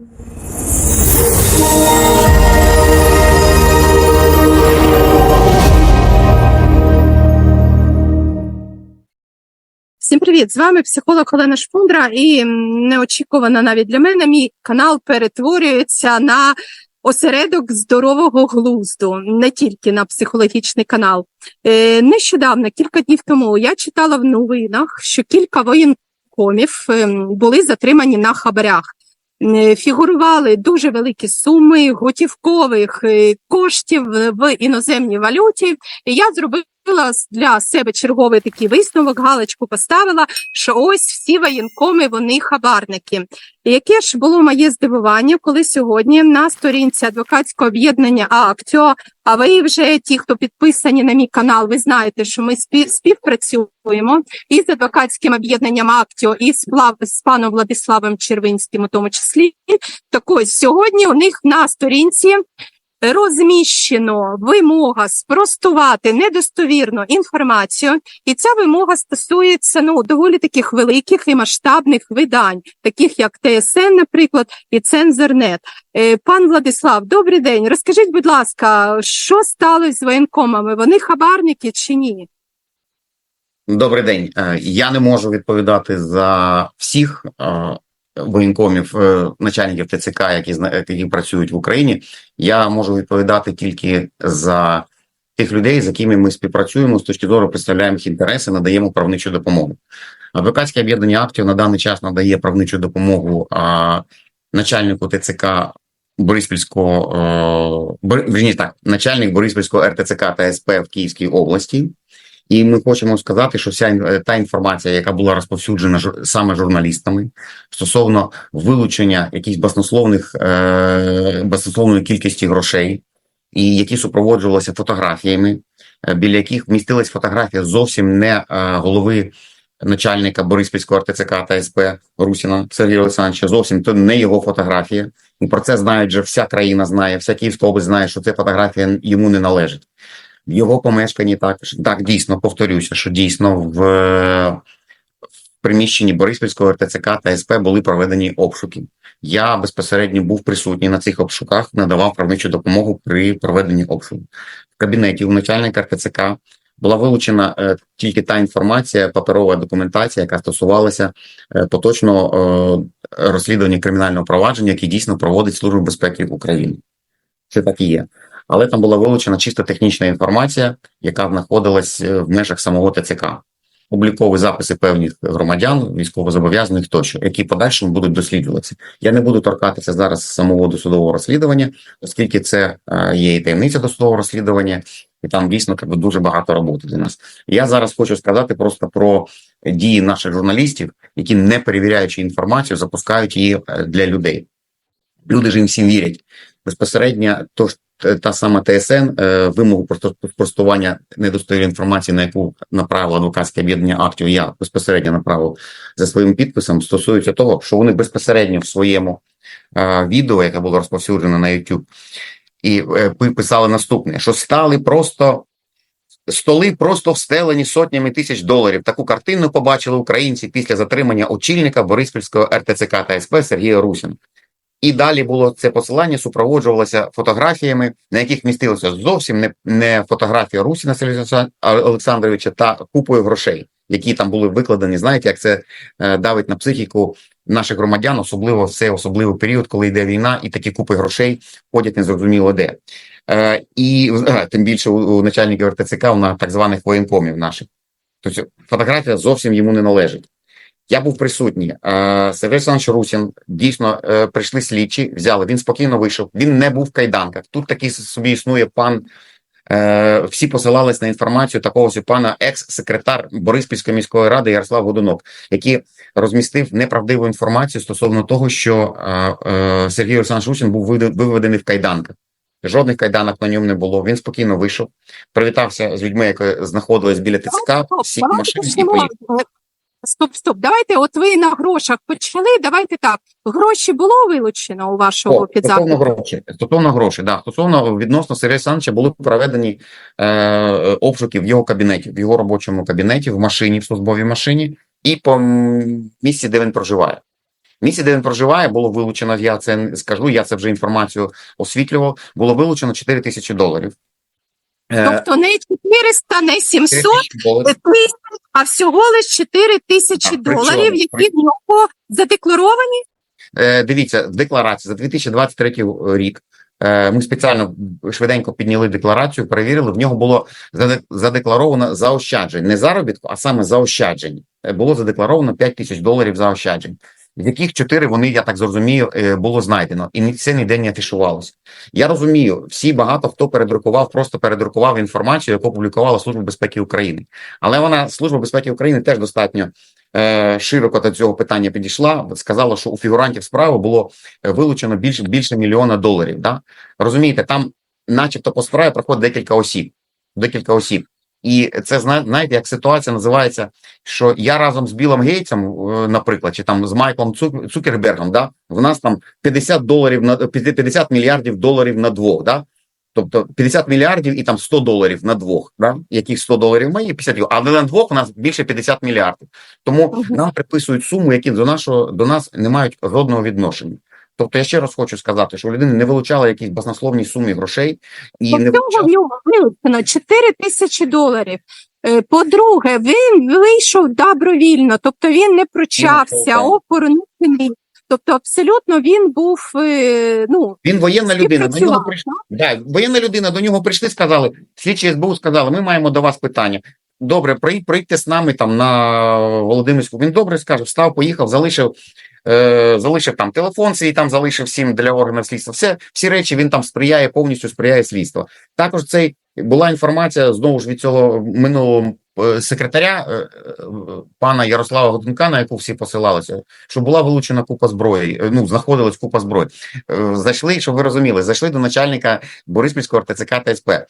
Всім привіт! З вами психолог Олена Шпундра, і неочікувано навіть для мене мій канал перетворюється на осередок здорового глузду, не тільки на психологічний канал. Е, нещодавно, кілька днів тому, я читала в новинах, що кілька воєнкомів ем, були затримані на хабарях. Е, Фігурували дуже великі суми готівкових е, коштів в іноземній валюті. Я зробила с- для себе черговий такий висновок, галочку поставила, що ось всі воєнкоми вони хабарники. Яке ж було моє здивування, коли сьогодні на сторінці адвокатського об'єднання Актіо, а ви вже ті, хто підписані на мій канал, ви знаєте, що ми спів- співпрацюємо із адвокатським об'єднанням Актіо і з, з паном Владиславом Червинським, у тому числі. Так ось сьогодні у них на сторінці розміщено вимога спростувати недостовірну інформацію, і ця вимога стосується ну доволі таких великих і масштабних видань, таких як ТСН, наприклад, і Цензорнет. Е, Пан Владислав, добрий день. Розкажіть, будь ласка, що сталося з воєнкомами? Вони хабарники чи ні? Добрий день. Е, Я не можу відповідати за всіх е, воєнкомів, е, начальників ТЦК, які які працюють в Україні. Я можу відповідати тільки за тих людей, з якими ми співпрацюємо з точки зору представляємо їх інтереси, надаємо правничу допомогу. Адвокатське об'єднання актів на даний час надає правничу допомогу а, начальнику ТЦК Бориспільського е, Бор- вірніше так, начальник Бориспільського РТЦК та СП в Київській області. І ми хочемо сказати, що вся е, та інформація, яка була розповсюджена саме журналістами стосовно вилучення якихось баснословних е, баснословної кількості грошей, і які супроводжувалися фотографіями, е, біля яких вмістилась фотографія зовсім не е, голови начальника Бориспільського РТЦК та СП Русіна Сергія Олександровича, зовсім то не його фотографія. І про це знають вже вся країна знає, вся Київська область знає, що ця фотографія йому не належить. В його помешканні також так дійсно повторюся, що дійсно в, е, в приміщенні Бориспільського РТЦК та СП були проведені обшуки. Я безпосередньо був присутній на цих обшуках, надавав правничу допомогу при проведенні обшуку. В кабінеті у начальника РТЦК була вилучена е, тільки та інформація, паперова документація, яка стосувалася е, поточного е, розслідування кримінального провадження, яке дійсно проводить Служба безпеки України. Це так і є. Але там була вилучена чисто технічна інформація, яка знаходилась е, в межах самого ТЦК. Облікові записи певних громадян, військовозобов'язаних тощо, які подальшому будуть досліджуватися. Я не буду торкатися зараз самого досудового розслідування, оскільки це е, є і таємниця досудового розслідування, і там дійсно якби, дуже багато роботи для нас. Я зараз хочу сказати просто про дії наших журналістів, які не перевіряючи інформацію, запускають її е, для людей. Люди ж їм всім вірять. Безпосередньо то та сама ТСН е, вимогу про сто- спростування недостовірної інформації, на яку направило адвокатське об'єднання актів, я безпосередньо направив за своїм підписом, стосується того, що вони безпосередньо в своєму е, відео, яке було розповсюджено на YouTube, і е, писали наступне: що стали просто. Столи просто встелені сотнями тисяч доларів. Таку картину побачили українці після затримання очільника Бориспільського РТЦК та СП Сергія Русіна. І далі було це посилання, супроводжувалося фотографіями, на яких містилося зовсім не, не фотографія Русіна Сергія Олександровича та купою грошей, які там були викладені. Знаєте, як це е, давить на психіку наших громадян, особливо в цей особливий період, коли йде війна, і такі купи грошей ходять незрозуміло де. Е, і е, тим більше у, начальників РТЦК на так званих воєнкомів наших. Тобто фотографія зовсім йому не належить. Я був присутній. Е, Сергій Олександрович Русін дійсно е, прийшли слідчі, взяли. Він спокійно вийшов. Він не був в кайданках. Тут такий собі існує пан. Е, всі посилались на інформацію такого пана екс-секретар Бориспільської міської ради Ярослав Годунок, який розмістив неправдиву інформацію стосовно того, що Сергій Олександрович Русін був виведений в кайданках. Жодних кайданок на ньому не було. Він спокійно вийшов, привітався з людьми, які знаходились біля ТЦК. Всі машини і поїхали. Стоп, стоп. Давайте, от ви на грошах почали. Давайте так. Гроші було вилучено у вашого О, стосовно грошей, стосовно грошей, да, стосовно відносно Сергія Олександровича були проведені е, обшуки в його кабінеті, в його робочому кабінеті, в машині, в службовій машині і по місці, де він проживає. Місце, де він проживає, було вилучено. Я це не скажу. Я це вже інформацію освітлював. Було вилучено 4 тисячі доларів. Е, Тобто не 400, не 700 4 тисячі доларів. тисяч, а всього лише 4 тисячі Так, при доларів, чому? які в нього задекларовані. Е, Дивіться, в декларації за 2023 рік. е, Ми спеціально швиденько підняли декларацію, перевірили. В нього було заде- задекларовано заощаджень, не заробітку, а саме заощаджень. Е, Було задекларовано 5 тисяч доларів заощаджень, з яких 4 вони, я так зрозумію, е, було знайдено, і це ніде не афішувалося. Я розумію, всі багато хто передрукував, просто передрукував інформацію, яку публікувала Служба безпеки України. Але вона Служба безпеки України теж достатньо е, широко до цього питання підійшла. Сказала, що у фігурантів справи було е, вилучено більше більше мільйона доларів. Да? Розумієте, там, начебто, по справі проходить декілька осіб. Декілька осіб. І це зна- знаєте, як ситуація називається, що я разом з Білом Гейтсом, е, наприклад, чи там з Майклом Цук- Цукербергом, да, в нас там 50 доларів на 50 мільярдів доларів на двох. Да? Тобто 50 мільярдів і там 100 доларів на двох, да? яких 100 доларів мої, 50 його, але на двох у нас більше 50 мільярдів. Тому нам приписують суми, які до нашого до нас не мають жодного відношення. Тобто я ще раз хочу сказати, що у людини не вилучали якісь баснословні суми грошей і не По цього в нього вилучено 4 тисячі доларів. Е, По-друге, він вийшов добровільно, тобто він не прочався, так. опорнутий. Тобто, абсолютно він був е, ну, Він воєнна людина. До нього прийшли. Да, воєнна людина до нього прийшли, сказали, слідчі СБУ сказали, ми маємо до вас питання. Добре, при- прийдьте з нами там на Володимирську. Він добре скаже, встав, поїхав, залишив, е, залишив там телефон свій, там залишив всім для органів слідства. Все, всі речі він там сприяє, повністю сприяє слідству. Також цей була інформація знову ж від цього минулого е, секретаря е, е, пана Ярослава Годунка, на яку всі посилалися, що була вилучена купа зброї. е, Ну, знаходилась купа зброї. Е, Зайшли, щоб ви розуміли, зайшли до начальника Бориспільського РТЦК та СП. Е,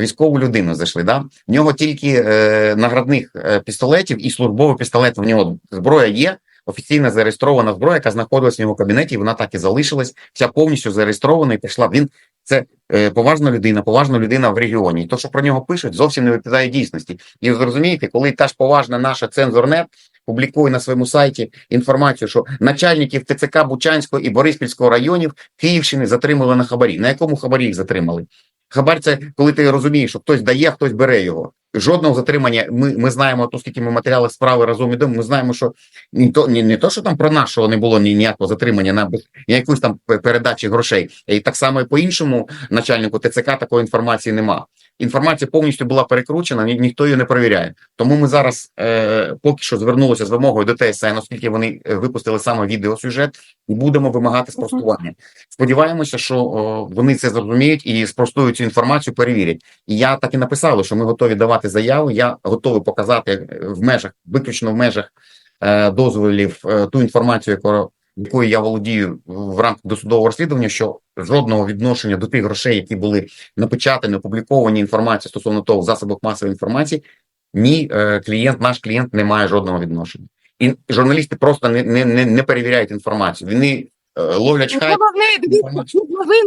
Військову людину зайшли. Да? В нього тільки е, наградних пістолетів і службовий пістолет. В нього зброя є. Офіційно зареєстрована зброя, яка знаходилась в його кабінеті, і вона так і залишилась. Вся повністю зареєстрована і пішла. Він це е, поважна людина, поважна людина в регіоні. І то, що про нього пишуть, зовсім не відповідає дійсності. І зрозумієте, коли та ж поважна наша цензорнет публікує на своєму сайті інформацію, що начальників ТЦК Бучанського і Бориспільського районів Київщини затримали на хабарі. На якому хабарі їх затримали? Хабар це коли ти розумієш, що хтось дає, хтось бере його. Жодного затримання. Ми, ми знаємо, то скільки ми матеріали справи разом ідемо. Ми знаємо, що ні то ні, не то, що там про нашого не було ні ніякого затримання на якусь там передачі грошей. І так само і по іншому начальнику ТЦК такої інформації нема. Інформація повністю була перекручена, ні, ніхто її не перевіряє. Тому ми зараз е, поки що звернулися з вимогою до ТСН, оскільки вони е, випустили саме відеосюжет, і будемо вимагати спростування. Сподіваємося, що о, вони це зрозуміють і спростують цю інформацію, перевірять. І я так і написав, що ми готові давати заяву. Я готовий показати е, в межах, виключно в межах е, дозволів е, ту інформацію, яку якою я володію в рамках досудового розслідування, що жодного відношення до тих грошей, які були напечатані, опубліковані інформації стосовно того в засобах масової інформації, ні е, клієнт, наш клієнт не має жодного відношення. І журналісти просто не, не, не, перевіряють інформацію. Вони ловлять Ну, хайп. Головне, дивіться,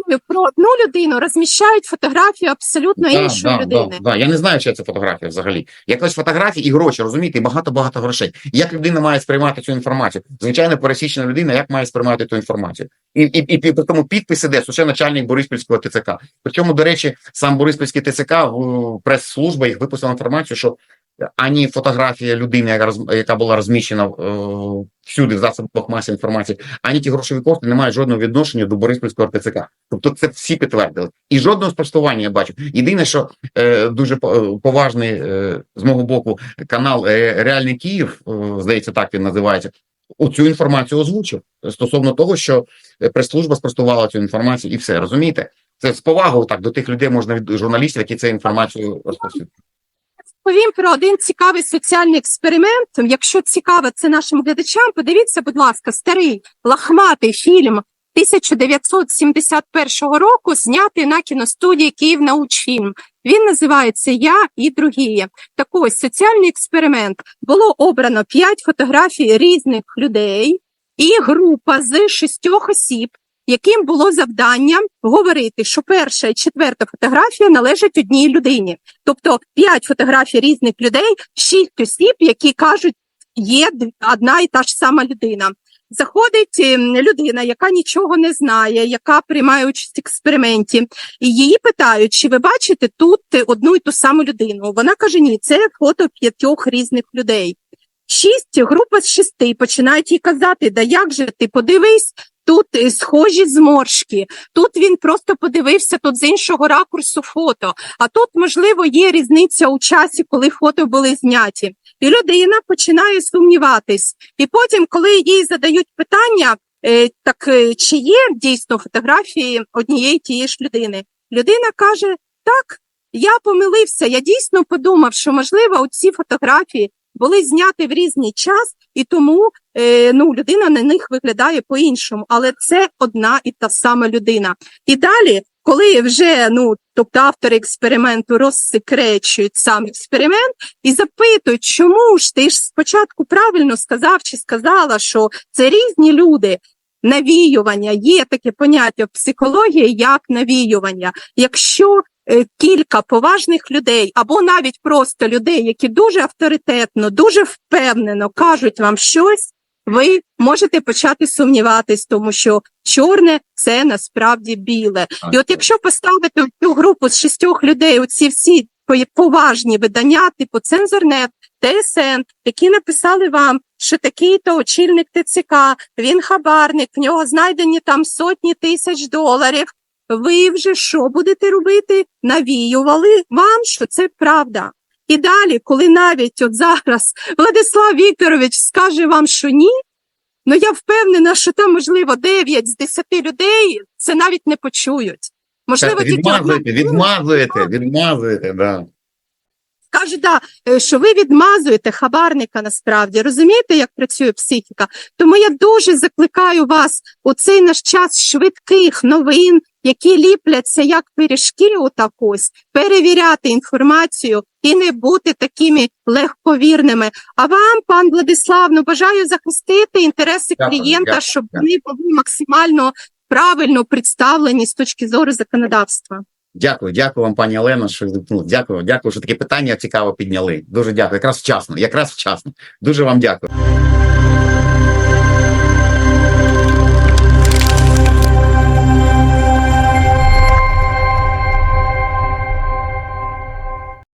під про одну людину розміщають фотографію абсолютно Да, іншої да, людини. Да, да. Я не знаю, чи це фотографія взагалі. Якось фотографії і гроші, розумієте, багато-багато грошей. Як людина має сприймати цю інформацію? Звичайно, пересічна людина, як має сприймати цю інформацію? І, і, і, і при тому підпис іде, що це начальник Бориспільського ТЦК. Причому, до речі, сам Бориспільський ТЦК, в- прес-служба їх випустила інформацію, що ані фотографія людини, яка, роз- яка була розміщена е, всюди в засобах масової інформації, ані ті грошові кошти не мають жодного відношення до Бориспільського РТЦК. Тобто це всі підтвердили. І жодного спростування я бачу. Єдине, що е, дуже поважний е, з мого боку канал е, Реальний Київ, е, здається, так він називається. Оцю інформацію озвучив стосовно того, що е, прес-служба спростувала цю інформацію, і все розумієте. Це з повагою так до тих людей можна від журналістів, які цю інформацію розповсюджують. Повім про один цікавий соціальний експеримент. Якщо цікаво це нашим глядачам, подивіться, будь ласка, старий лахматий фільм 1971 року, знятий на кіностудії Київ Научфільм. Він називається Я і другі. Так ось соціальний експеримент. Було обрано п'ять фотографій різних людей і група з шістьох осіб. Яким було завдання говорити, що перша і четверта фотографія належать одній людині. Тобто п'ять фотографій різних людей, шість осіб, які кажуть, є одна і та ж сама людина. Заходить ем, людина, яка нічого не знає, яка приймає участь в експерименті, і її питають, чи ви бачите тут одну і ту саму людину. Вона каже: ні, це фото п'ятьох різних людей. Шість група з шести починають їй казати: да як же ти подивись, тут е, схожі зморшки, тут він просто подивився тут з іншого ракурсу фото. А тут, можливо, є різниця у часі, коли фото були зняті. І людина починає сумніватись. І потім, коли їй задають питання, е, так е, чи є дійсно фотографії однієї тієї ж людини, людина каже: так, я помилився. Я дійсно подумав, що можливо ці фотографії були зняті в різний час, і тому е, ну, людина на них виглядає по-іншому, але це одна і та сама людина. І далі, коли вже ну, тобто автори експерименту розсекречують сам експеримент і запитують, чому ж ти ж спочатку правильно сказав чи сказала, що це різні люди. Навіювання є таке поняття в психології як навіювання. Якщо кілька поважних людей, або навіть просто людей, які дуже авторитетно, дуже впевнено кажуть вам щось, ви можете почати сумніватись, тому що чорне це насправді біле. І от якщо поставити в цю групу з шістьох людей, оці всі поважні видання, типу Цензорнет, ТСН, які написали вам, що такий-то очільник ТЦК, він хабарник, в нього знайдені там сотні тисяч доларів. Ви вже що будете робити? Навіювали вам, що це правда. І далі, коли навіть от зараз Владислав Вікторович скаже вам, що ні, ну я впевнена, що там, можливо, 9 з 10 людей це навіть не почують. Можливо, тільки відмазуєте, відмазуєте, відмазуєте, да. каже, да, е, що ви відмазуєте хабарника насправді. Розумієте, як працює психіка? Тому я дуже закликаю вас у цей наш час швидких новин, які ліпляться як пиріжки, отак ось, перевіряти інформацію і не бути такими легковірними. А вам, пан Владислав, ну бажаю захистити інтереси Дякую, клієнта, дякую, щоб дякую. вони були максимально правильно представлені з точки зору законодавства. Дякую, дякую вам, пані Олено, що ну, дякую, дякую, що таке питання цікаво підняли. Дуже дякую. Якраз вчасно, якраз вчасно. Дуже вам дякую.